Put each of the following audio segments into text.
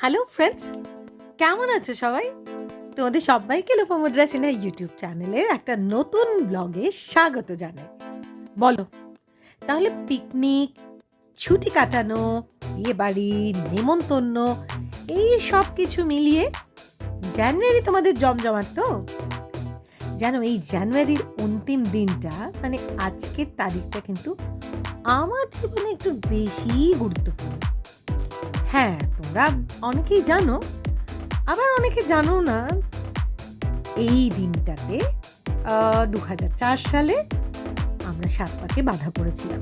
Hello friends কেমন আছো সবাই? তোমাদের সবাইকে লোপামুদ্রা সিনহা ইউটিউব চ্যানেলের একটা নতুন ব্লগে স্বাগত জানাই। বলো, তাহলে পিকনিক ছুটি কাটানো, বিয়ে বাড়ি, নেমন্তন্ন, এই সব কিছু মিলিয়ে জানুয়ারি তোমাদের জমজমাট তো? জানো, এই জানুয়ারির অন্তিম দিনটা মানে আজকের তারিখটা কিন্তু আমার জীবনে একটু বেশি গুরুত্বপূর্ণ। হ্যাঁ তোমরা অনেকেই জানো, আবার অনেকে জানো না, এই দিনটাতে দু সালে আমরা সাত পাকে বাধা পড়েছিলাম।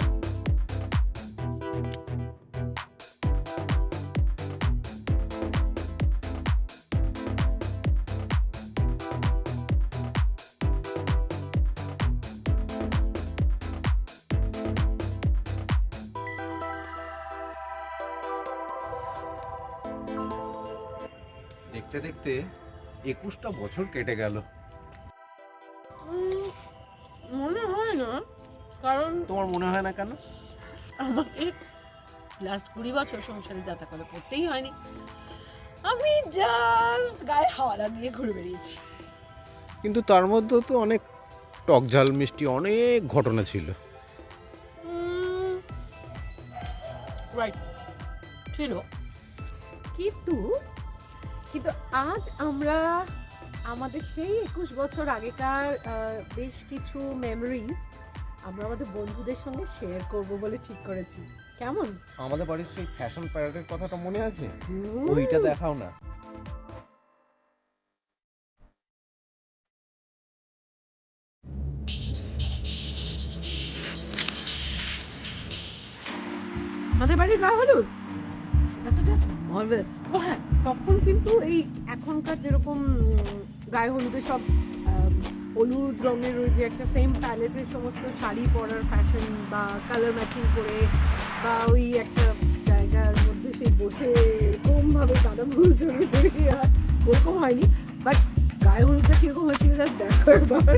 দেখতে দেখতে একুশটা বছর কেটে গেল। মনে হয় না কারণ তোমার মনে হয় না কেন? আমাকে লাস্ট কুড়ি বছর সংসারে যাতা করে করতেই হয়নি। আমি জাস্ট গায়ে হাওয়া লাগিয়ে ঘুরে বেরিয়েছি কিন্তু তার মধ্যেও তো অনেক টক ঝাল মিষ্টি অনেক ঘটনা ছিল। রাইট ছিল। কিন্তু কিন্তু আজ আমরা আমাদের সেই একুশ বছর আগেকার বেশ কিছু মেমোরিজ আমরা আমাদের বন্ধুদের সঙ্গে শেয়ার করব বলে ঠিক করেছি। কেমন? আমাদের বাড়ির সেই ফ্যাশন প্যারেডের কথাটা মনে আছে? ওইটা দেখাও না। আমাদের বাড়ির গা হলুদ? মার্ভেলাস ও হ্যাঁ তখন কিন্তু এই এখনকার যেরকম গায়ে হলুদে সব হলুদ রঙের ওই যে একটা সেম প্যালেটের সমস্ত শাড়ি পরার ফ্যাশন বা কালার ম্যাচিং করে বা ওই একটা জায়গার মধ্যে সে বসে এরকমভাবে গাঁদা ফুল চড়িয়ে চড়িয়ে ওরকম হয়নি। বাট গায়ে হলুদটা কীরকম হয়েছিল জাস্ট দেখো একবার।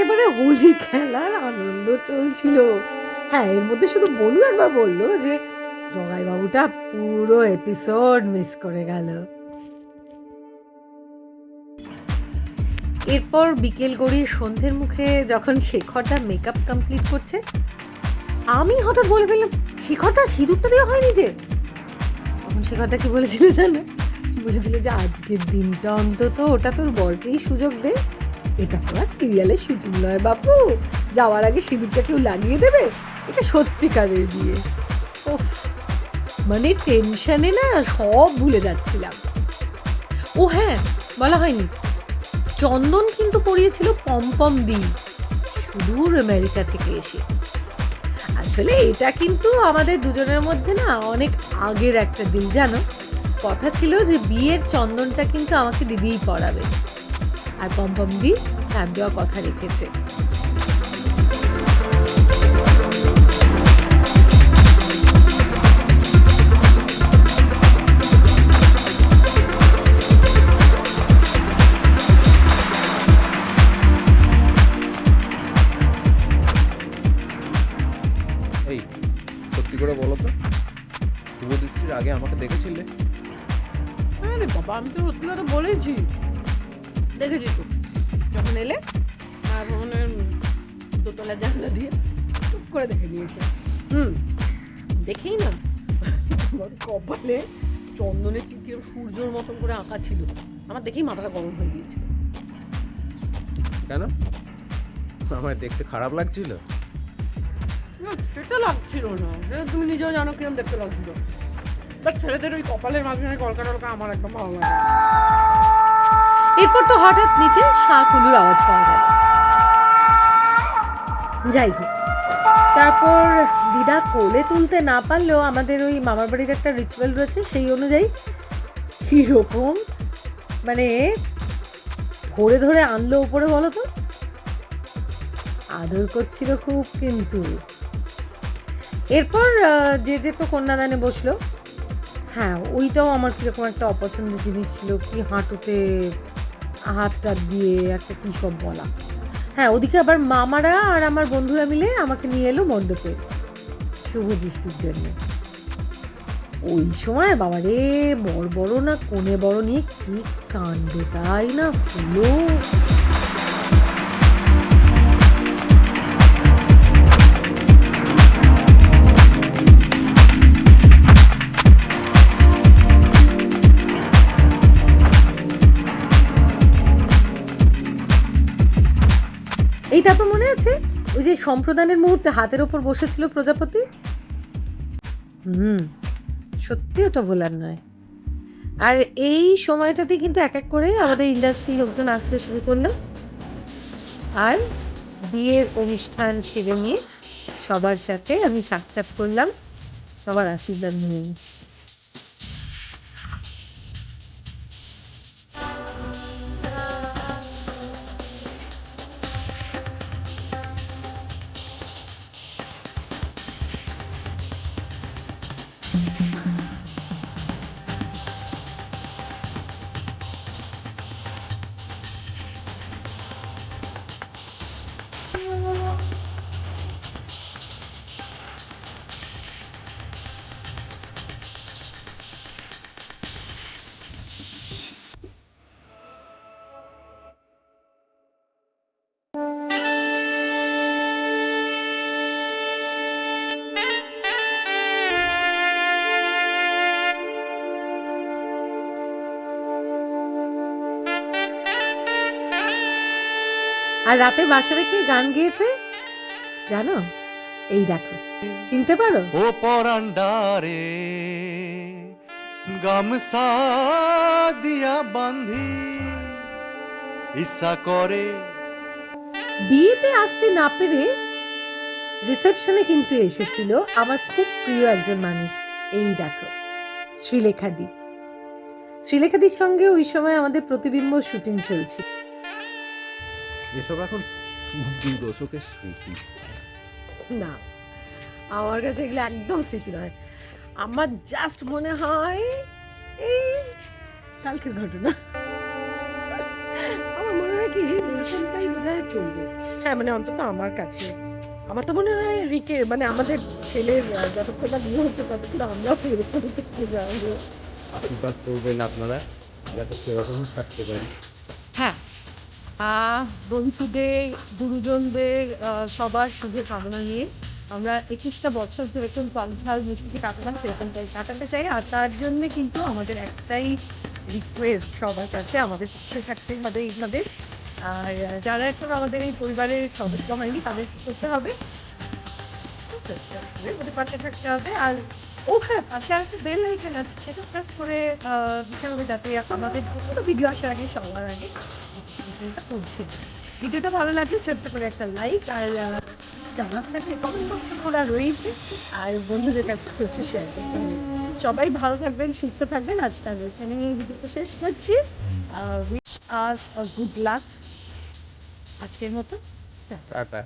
একেবারে হোলি খেলার আনন্দ চলছিল। হ্যাঁ এর মধ্যে শুধু বলু একবার বলল যে জগাই বাবুটা পুরো এপিসোড মিস করে গেল। এরপর বিকেল গড়িয়ে সন্ধ্যের মুখে যখন শেখরটা মেকআপ কমপ্লিট করছে, আমি হঠাৎ বলে ফেললাম শেখরটা সিঁদুরটা দেওয়া হয়নি যে? তখন শেখরটা কি বলেছিল জানো? বলেছিল যে, আজকের দিনটা অন্তত ওটা তোর বরকেই সুযোগ দে। এটা আর সিরিয়ালের শুটিং নয়, বাপু। যাওয়ার আগে সিঁদুরটা কেউ লাগিয়ে দেবে? এটা সত্যিকারের বিয়ে। ওফ মানে টেনশনে না সব ভুলে যাচ্ছিলাম। ও হ্যাঁ বলা হয়নি। চন্দন কিন্তু পড়িয়েছিল পম্পম দি সুদূর আমেরিকা থেকে এসে। আসলে এটা কিন্তু আমাদের দুজনের মধ্যে না অনেক আগের একটা দিন, জানো? কথা ছিল যে বিয়ের চন্দনটা কিন্তু আমাকে দিদিই পড়াবে আর পমপম দি তার দেওয়া কথা রেখেছে। সত্যি করে বলো তো আগে আমাকে দেখেছিলে? আরে বাবা আমি তো সত্যি কথা বলেছি। দেখেছি তো যখন এলে আর ভবনের দোতলা জানলা দিয়ে চুপ করে দেখে নিয়েছে। হুম দেখেই না। তোমার কপালে চন্দনের টিকির সূর্যর মতন করে আঁকা ছিল। আমার দেখেই মাথাটা গরম হয়ে গিয়েছিল। কেন? আমার দেখতে খারাপ লাগছিল? না সেটা লাগছিল না। সেটা তুমি নিজেও জানো কিরম দেখতে লাগছিল। বাট ছেলেদের ওই কপালের মাঝখানে কলকা টলকা আমার একদম ভালো লাগে এরপর তো হঠাৎ নিচে শাঁকুলুর আওয়াজ পাওয়া গেল। যাই হোক, তারপর দিদা কোলে তুলতে না পারলেও আমাদের ওই মামার বাড়ির একটা রিচুয়াল রয়েছে, সেই অনুযায়ী কীরকম মানে ধরে ধরে আনলো উপরে, বলো তো? আদর করছিল খুব কিন্তু। এরপর যে যে তো কন্যাদানে বসল হ্যাঁ ওইটাও আমার কীরকম একটা অপছন্দের জিনিস ছিল, কি হাঁটুতে হাতটা দিয়ে একটা কী সব বলা। হ্যাঁ ওদিকে আবার মামারা আর আমার বন্ধুরা মিলে আমাকে নিয়ে এলো মণ্ডপে শুভ দৃষ্টির জন্য। ওই সময় বাবা রে বড় বড় না কোণে বড় নিয়ে কি কাণ্ডটাই না হলো। এই তারপর মনে আছে? ওই যে সম্প্রদানের মুহূর্তে হাতের ওপর বসেছিল প্রজাপতি? হুম, সত্যি ওটা বলার নয়। আর এই সময়টাতে কিন্তু এক এক করে আমাদের ইন্ডাস্ট্রি লোকজন আসতে শুরু করল। আর বিয়ের অনুষ্ঠান সেরে নিয়ে সবার সাথে আমি সাক্ষাৎ করলাম। সবার আশীর্বাদ নিয়ে। আর রাতে বাসা রেখে গান গেয়েছে? জানো? এই দেখো। চিনতে পারো? ও পরান্ডারে গামসা দিয়া বান্ধি ইচ্ছা করে। বিয়েতে আসতে না পেরে রিসেপশনে কিন্তু এসেছিল আমার খুব প্রিয় একজন মানুষ। এই দেখো শ্রীলেখাদি। শ্রীলেখাদির সঙ্গে ওই সময় আমাদের প্রতিবিম্ব শুটিং চলছে। এসব এখন দশকের স্মৃতি। না আমার কাছে এগুলো একদম স্মৃতি নয়। আমার জাস্ট মনে হয় এই কালকের ঘটনা। আমার মনে হয় কি এরকমটাই বোধ হয় চলবে। হ্যাঁ মানে অন্তত আমার কাছে। আমার তো মনে হয় রিকে মানে আমাদের ছেলের যতক্ষণ না বিয়ে হচ্ছে ততক্ষণ আমরাও এরকম থেকে যাব। আশীর্বাদ করবেন আপনারা যাতে সেরকম থাকতে পারি। বন্ধুদের, গুরুজনদের সবার শুভ কামনা নিয়ে আমরা একুশটা বছর যেরকম পঞ্চাল মিষ্টি কাটালাম, সেরকমটাই কাটাতে চাই। আর তার জন্য কিন্তু আমাদের একটাই রিকোয়েস্ট সবার কাছে, আমাদের পাশে থাকতে হবে এইভাবে। আর যারা এখন আমাদের এই পরিবারের সদস্য হয়নি, তাদের করতে হবে? ওদের পাশে থাকতে হবে। আর ও হ্যাঁ পাশে আর একটা বেল আইকন আছে, সেটা প্রেস করে দিতে হবে যাতে আমাদের যে কোনো ভিডিও আসার আগে, সবার আগে পৌঁছে ভিডিওটা ভালো লাগলে ছোট্ট করে একটা লাইক আর জানার থাকলে কমেন্ট করতে খোলা রয়েছে আর বন্ধুদের কাছে হচ্ছে শেয়ার করতে সবাই ভালো থাকবেন সুস্থ থাকবেন। আজ তার এখানে ভিডিওটা শেষ করছি। উইশ আস গুড লাক আজকের মতো টাটা।